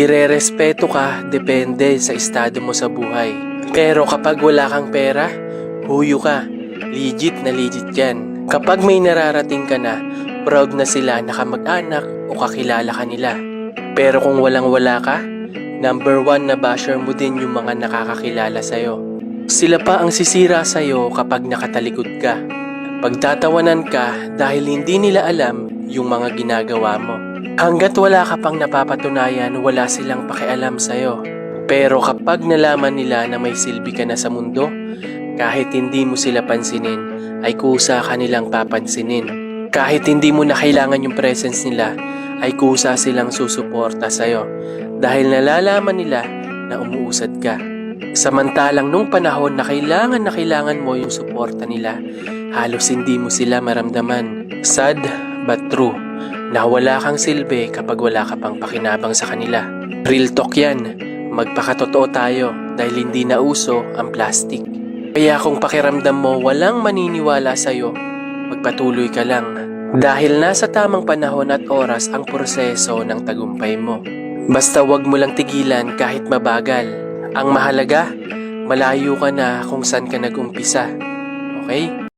Irerespeto ka depende sa estado mo sa buhay. Pero kapag wala kang pera, huyo ka. Legit na legit yan. Kapag may nararating ka na, proud na sila na kamag-anak o kakilala ka nila. Pero kung walang wala ka, number one na basher mo din yung mga nakakakilala sa'yo. Sila pa ang sisira sa'yo kapag nakatalikod ka. Pagtatawanan ka dahil hindi nila alam yung mga ginagawa mo. Hanggat wala ka pang napapatunayan, wala silang pakialam sa'yo. Pero kapag nalaman nila na may silbi ka na sa mundo, kahit hindi mo sila pansinin, ay kusa ka nilang papansinin. Kahit hindi mo na kailangan yung presence nila, ay kusa silang susuporta sa'yo. Dahil nalalaman nila na umuusad ka. Samantalang nung panahon na kailangan na kailangan mo yung suporta nila, halos hindi mo sila maramdaman. Sad but true na wala kang silbi kapag wala ka pang pakinabang sa kanila. Real talk yan. Magpakatotoo tayo dahil hindi na uso ang plastic. Kaya kung pakiramdam mo walang maniniwala sa'yo, magpatuloy ka lang. Dahil nasa tamang panahon at oras ang proseso ng tagumpay mo. Basta wag mo lang tigilan kahit mabagal. Ang mahalaga, malayo ka na kung saan ka nag-umpisa. Okay?